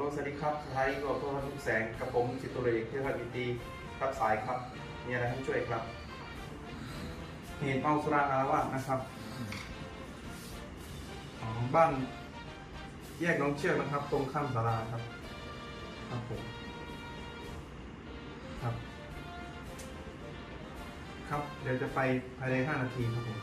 สวัสดีครับสถานีตำรวจโทรทัศน์ทุกแสงกับผมสิตุเอกเทพบิตีรับสายครับมีอะไรให้ช่วยครับ เหตุเมาสุราอารวาสนะครับบ้านแยกน้องเชือกนะครับ ตรงข้ามศาลาครับ ครับผมครับ ครับเดี๋ยวจะไปภายใน 5 นาทีครับผม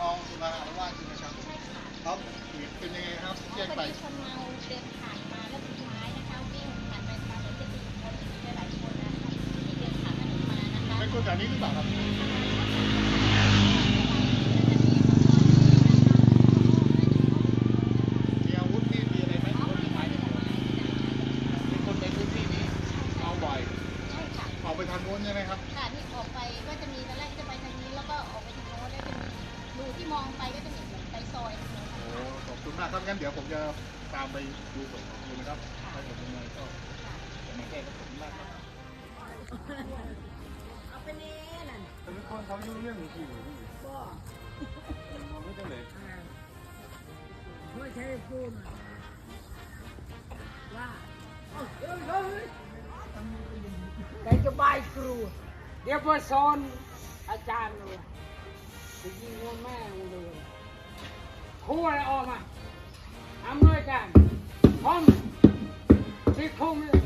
เมาสุราอารวาสใช่ไหมครับครับเขตเป็นยังไงครับแจ้งไปคนเมาเดินผ่านมาแล้วสุดท้ายนะคะวิ่งผ่านไปผ่านมาจะมีคนหลายคนนะคะที่เดินผ่านถนนมานะคะเป็นคนแถวนี้หรือเปล่าครับมีอาวุธมีดมีอะไรไหมคนที่ขายเป็นคนในที่นี้เมาบ่อยใช่ค่ะออกไปทางโน้นใช่ไหมครับ ค่ะที่ออกไปก็จะมีตอนแรกจะไปทางนี้แล้วก็ออกไปทาง ดูที่มองไปก็จะมีเหมือนไปซอยโน้โอ้ขอบคุณมากครับงั้นเดี๋ยวผมจะตามไปดูส่วนของคุณนะครับถ้าเกิดยังไงก็จะมาแก้ขอบคุณมากครับเอาไปเน่นั่นแต่เป็นคนเขายุ่งเรื่องจริงบ่ๆมันไม่ได้เลยอ่าไม่ใช่พูดว่าเอาเฮ้ยเฮ้ยแต่จะบายครู เดี๋ยวพอสอนอาจารย์เลย จะยิงว่แม่เลยครูอะไรออกมาอำนวยการพร้อมที่คุมเลย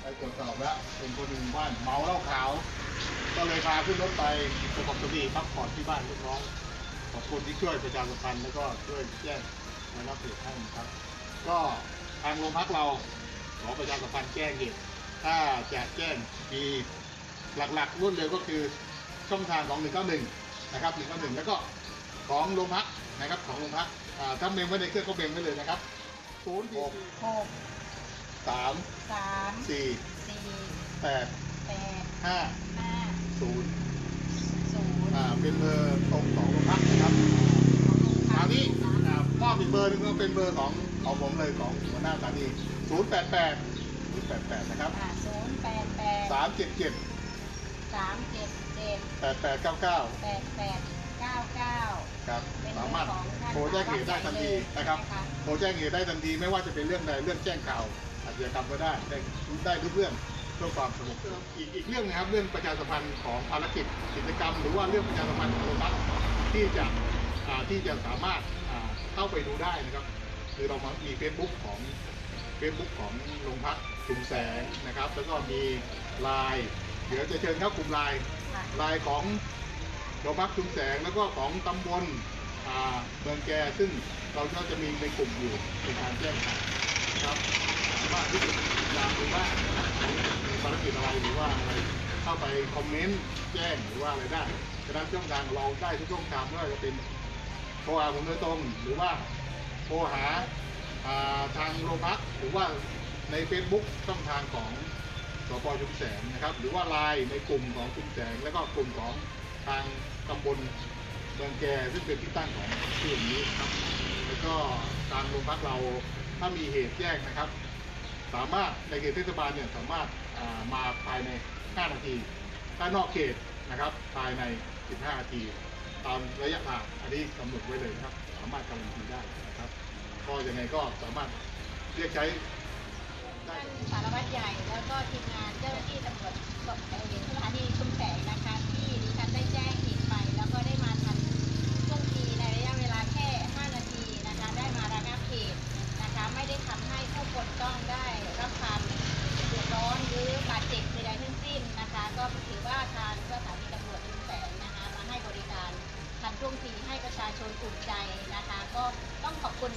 ไปตรวจสอบแล้วเป็นคนหนึ่งบ้านเมาเหล้าขาว ก็เลยพาขึ้นรถไปสงบสติพักผ่อนที่บ้านลูกน้องขอบคุณที่ช่วยประชาสัมพันธ์แล้วก็ช่วยแจ้งมารับเหตุให้นะครับ ก็ทางโรงพักเรา ขอประชาสัมพันธ์แจ้งเหตุถ้าจะแจ้งมีหลักๆรวดเร็วก็คือช่องทางของ 191 นะครับ 191 แล้วก็ของโรงพักนะครับของโรงพักอ่าถ้าเมมไว้ในเครื่องก็เมมไว้เลยนะครับ0 6หก3สาม4 สี่8 แปด5 ห้า0 ศูนย์ อ่าเป็นเบอร์ตรงของโรงพักนะครับคราวนี้ อ่ามอบอีกเบอร์หนึงก็เป็นเบอร์ของของผมเลยของหัวหน้าสถานี088 088 นะครับอ่าศูนย์แปดแปด377 สามเจ็ดเจ็ด8899 แปดแปดเก้าเก้า ครับเป็นสามารถของท่านโทรแจ้งเหตุได้ทันทีนะครับนะคะโทรแจ้งเหตุได้ทันทีไม่ว่าจะเป็นเรื่องใดเรื่องแจ้งข่าวอาชญากรรมก็ได้ได้ได้ทุกเรื่องเพื่อความสงบอีกอีกเรื่องนะครับเรื่องประชาสัมพันธ์ของภารกิจกิจกรรม หรือว่าเรื่องประชาสัมพันธ์ของโรงพักที่จะอ่าที่จะสามารถอ่า เข้าไปดูได้นะครับ คือเรามามี Facebook ของ Facebook ของโรงพักชุมแสงนะครับ แล้วก็มีไลน์เดี๋ยวจะเชิญเข้ากลุ่มไลน์ค่ะลายของโรงพักชุมแสงแล้วก็ของตำบลอ่าเมืองแกซึ่งเราก็จะมีในกลุ่มอยู่ในการแจ้งข่าวนะครับสามารถที่จะติดตามดูว่ามีภารกิจอะไรหรือว่าอะไรเข้าไปคอมเมนต์แจ้งหรือว่าอะไรได้ฉะนั้นช่องทางเราได้ทุกช่องทางไม่ว่าจะเป็น โทรหาผมโดยตรงหรือว่าโทรหาอ่าทางโรงพักหรือว่าใน Facebook ช่องทางของสปชุมแสงนะครับ หรือว่าไลน์ในกลุ่มของชุมแสง แล้วก็กลุ่มของทางตำบลเมืองแกซึ่งเป็นที่ตั้งของที่อย่างนี้นะครับ แล้วก็ทางโรงพักเราถ้ามีเหตุแจ้งนะครับ สามารถในเขตเทศบาลเนี่ยสามารถามาภายใน 5 นาที ถ้านอกเขตนะครับภายใน 15 นาที ตามระยะทางอันนี้กำหนดไว้เลยนะครับ สามารถการันตีได้นะครับ ก็ยังไงก็สามารถเรียกใช้ได้ ท่านสารวัตรใหญ่แล้วก็ทีมงานเจ้าหน้าที่ตำรวจสเอ่อสถานีชุมแสงนะคะ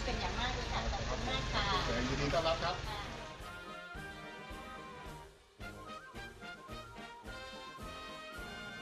เป็นอย่างมากเลยค่ะขอบคุณมากค่ะยินดีต้อนรับครับ